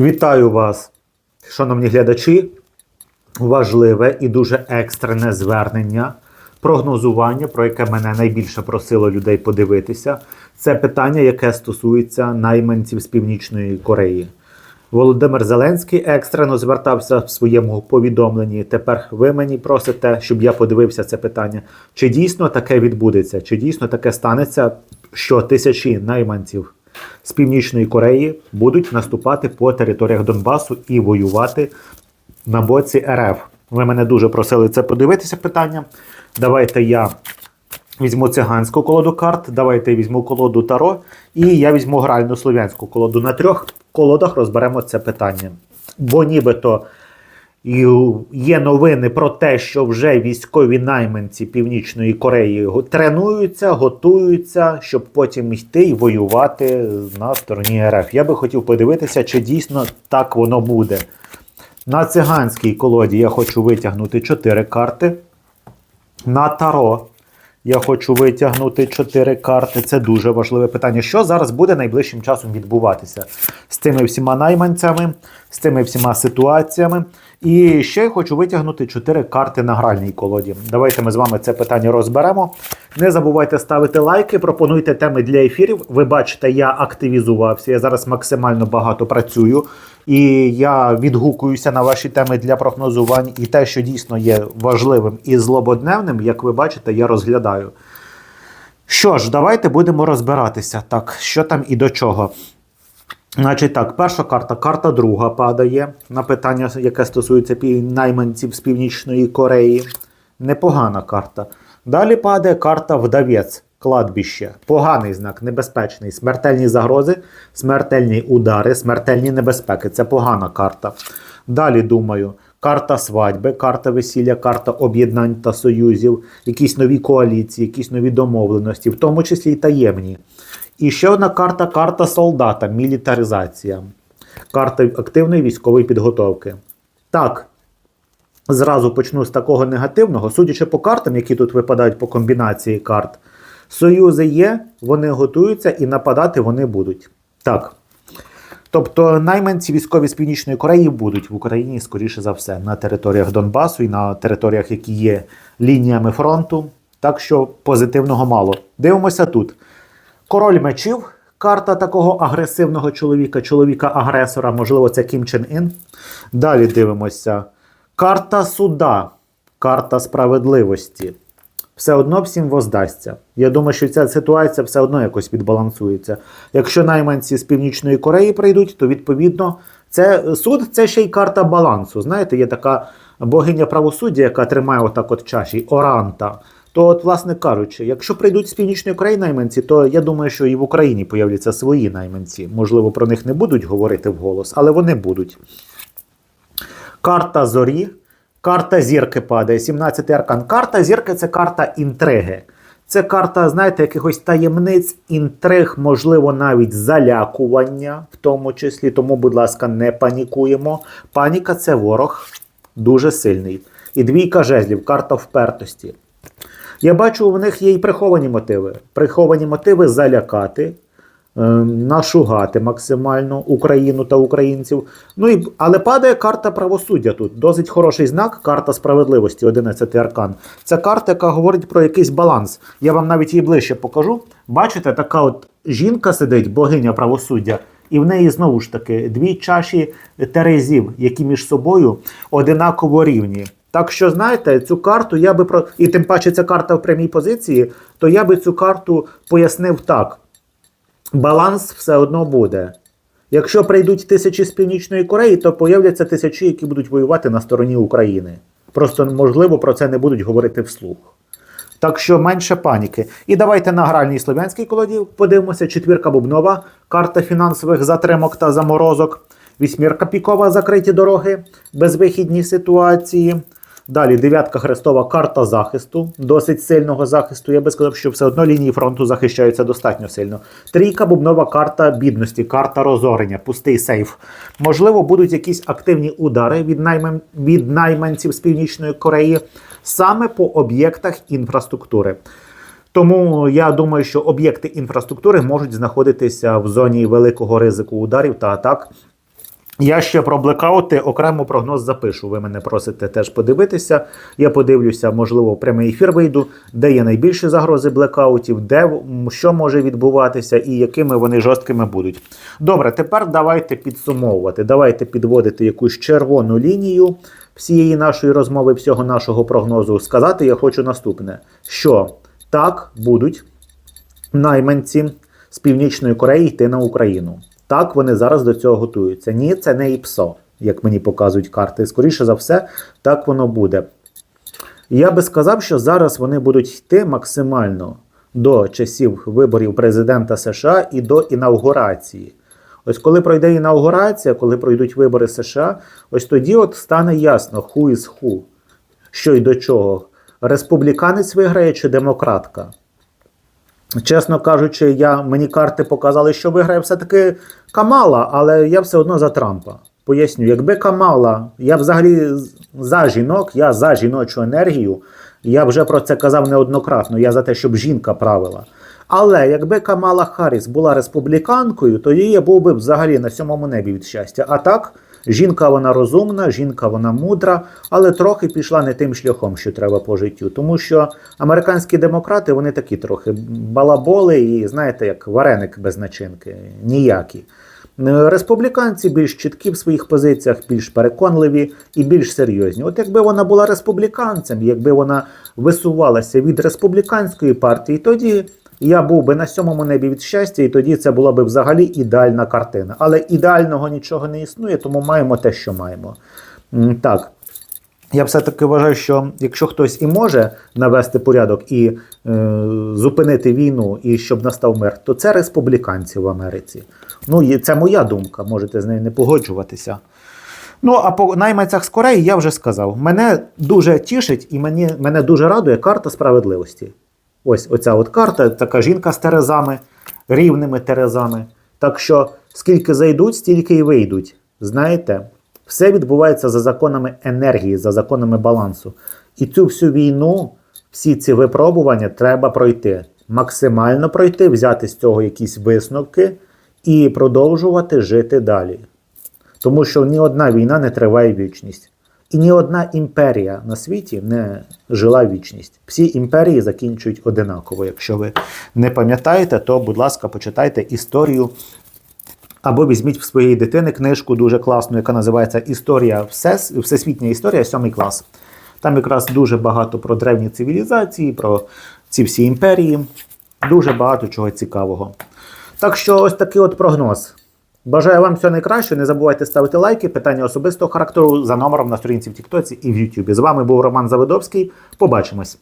Вітаю вас, шановні глядачі. Важливе і дуже екстрене звернення, прогнозування, про яке мене найбільше просило людей подивитися. Це питання, яке стосується найманців з Північної Кореї. Володимир Зеленський екстрено звертався в своєму повідомленні. Тепер ви мені просите, щоб я подивився це питання. Чи дійсно таке відбудеться? Чи дійсно таке станеться, що тисячі найманців з Північної Кореї будуть наступати по територіях Донбасу і воювати на боці РФ? Ви мене дуже просили це подивитися питання. Давайте я візьму циганську колоду карт, давайте я візьму колоду Таро, і я візьму гральну слов'янську колоду. На трьох колодах розберемо це питання. Бо нібито і є новини про те, що вже військові найманці Північної Кореї тренуються, готуються, щоб потім йти і воювати на стороні РФ. Я би хотів подивитися, чи дійсно так воно буде. На циганській колоді я хочу витягнути 4 карти. На Таро я хочу витягнути 4 карти. Це дуже важливе питання. Що зараз буде найближчим часом відбуватися з цими всіма найманцями, з цими всіма ситуаціями. І ще я хочу витягнути 4 карти на гральній колоді. Давайте ми з вами це питання розберемо. Не забувайте ставити лайки, пропонуйте теми для ефірів. Ви бачите, я активізувався. Я зараз максимально багато працюю. І я відгукуюся на ваші теми для прогнозувань. І те, що дійсно є важливим і злободневним, як ви бачите, я розглядаю. Що ж, давайте будемо розбиратися. Так, що там і до чого. Значить так, перша карта, карта друга падає на питання, яке стосується найманців з Північної Кореї. Непогана карта. Далі падає карта вдавець, кладбище. Поганий знак, небезпечний. Смертельні загрози, смертельні удари, смертельні небезпеки. Це погана карта. Далі думаю. Карта свадьби, карта весілля, карта об'єднань та союзів, якісь нові коаліції, якісь нові домовленості, в тому числі й таємні. І ще одна карта карта солдата, мілітаризація, карта активної військової підготовки. Так, зразу почну з такого негативного. Судячи по картам, які тут випадають по комбінації карт, союзи є, вони готуються і нападати вони будуть. Так. Тобто найманці військові з Північної Кореї будуть в Україні, скоріше за все, на територіях Донбасу і на територіях, які є лініями фронту. Так що позитивного мало. Дивимося тут. Король мечів, карта такого агресивного чоловіка, чоловіка-агресора, можливо, це Кім Чен Ін. Далі дивимося. Карта суда, карта справедливості. Все одно всім воздасться. Я думаю, що ця ситуація все одно якось відбалансується. Якщо найманці з Північної Кореї прийдуть, то відповідно це суд це ще й карта балансу. Знаєте, є така богиня правосуддя, яка тримає отак от чаші, Оранта. То, от, власне кажучи, якщо прийдуть з Північної Кореї найманці, то я думаю, що і в Україні появляться свої найманці. Можливо, про них не будуть говорити вголос, але вони будуть. Карта зорі, карта зірки падає, 17-й аркан. Карта зірки це карта інтриги. Це карта, знаєте, якихось таємниць, інтриг, можливо, навіть залякування, в тому числі. Тому, будь ласка, не панікуємо. Паніка це ворог дуже сильний. І двійка жезлів, карта впертості. Я бачу, в них є і приховані мотиви. Приховані мотиви залякати, е, нашугати максимально Україну та українців. Ну і але падає карта правосуддя тут. Досить хороший знак, карта справедливості, 11 аркан. Це карта, яка говорить про якийсь баланс. Я вам навіть її ближче покажу. Бачите, така от жінка сидить, богиня правосуддя. І в неї знову ж таки дві чаші терезів, які між собою одинаково рівні. Так що, знаєте, цю карту я би про. І тим паче ця карта в прямій позиції, то я би цю карту пояснив так: баланс все одно буде. Якщо прийдуть тисячі з Північної Кореї, то появляться тисячі, які будуть воювати на стороні України. Просто, можливо, про це не будуть говорити вслух. Так що менше паніки. І давайте на гральній слов'янській колоді подивимося. Четвірка бубнова, карта фінансових затримок та заморозок, вісьмірка пікова, закриті дороги, безвихідні ситуації. Далі дев'ятка хрестова карта захисту, досить сильного захисту. Я би сказав, що все одно лінії фронту захищаються достатньо сильно. Трійка бубнова карта бідності, карта розорення, пустий сейф. Можливо, будуть якісь активні удари від, наймен... від найманців з Північної Кореї саме по об'єктах інфраструктури. Тому я думаю, що об'єкти інфраструктури можуть знаходитися в зоні великого ризику ударів та атак Я ще про блекаути окремо прогноз запишу. Ви мене просите теж подивитися. Я подивлюся, можливо, в прямий ефір вийду, де є найбільші загрози блекаутів, де що може відбуватися і якими вони жорсткими будуть. Добре, тепер давайте підсумовувати. Давайте підводити якусь червону лінію всієї нашої розмови, всього нашого прогнозу. Сказати я хочу наступне: що так будуть найманці з Північної Кореї йти на Україну. Так, вони зараз до цього готуються. Ні, це не ІПСО, як мені показують карти. Скоріше за все, так воно буде. Я би сказав, що зараз вони будуть йти максимально до часів виборів президента США і до інаугурації. Ось коли пройде інаугурація, коли пройдуть вибори США, ось тоді от стане ясно, who is who, що й до чого. Республіканець виграє чи демократка. Чесно кажучи, я, мені карти показали, що виграє все-таки Камала, але я все одно за Трампа. Поясню, якби Камала, я взагалі за жінок, я за жіночу енергію. Я вже про це казав неоднократно. Я за те, щоб жінка правила. Але якби Камала Харріс була республіканкою, то її був би взагалі на сьомому небі від щастя. А так, жінка вона розумна, жінка вона мудра, але трохи пішла не тим шляхом, що треба по життю. Тому що американські демократи вони такі трохи балаболи і знаєте, як вареник без начинки, ніякі. Е, Республіканці більш чіткі в своїх позиціях, більш переконливі і більш серйозні. От якби вона була республіканцем, якби вона висувалася від республіканської партії, тоді я був би на сьомому небі від щастя, і тоді це була би взагалі ідеальна картина. Але ідеального нічого не існує, тому маємо те, що маємо. Так. Я все-таки вважаю, що якщо хтось і може навести порядок і е, зупинити війну, і щоб настав мир, то це республіканці в Америці. Ну, і це моя думка, можете з нею не погоджуватися. Ну, а по найманцях з Кореї я вже сказав. Мене дуже тішить і мені, мене дуже радує карта справедливості. Ось оця от карта, така жінка з терезами, рівними терезами. Так що скільки зайдуть, стільки й вийдуть. Знаєте, все відбувається за законами енергії, за законами балансу. І цю всю війну, всі ці випробування треба пройти. Максимально пройти, взяти з цього якісь висновки і продовжувати жити далі. Тому що ні одна війна не триває вічність. І ні одна імперія на світі не жила вічність. Всі імперії закінчують одинаково. Якщо ви не пам'ятаєте, то, будь ласка, почитайте історію або візьміть в своєї дитини книжку дуже класну, яка називається Історія Всес... Всесвітня історія, сьомий клас. Там якраз дуже багато про древні цивілізації, про ці всі імперії. Дуже багато чого цікавого. Так що ось такий от прогноз. Бажаю вам всього найкращого. Не забувайте ставити лайки, питання особистого характеру за номером на сторінці в Тіктоці і в Ютубі. З вами був Роман Завидовський. Побачимось.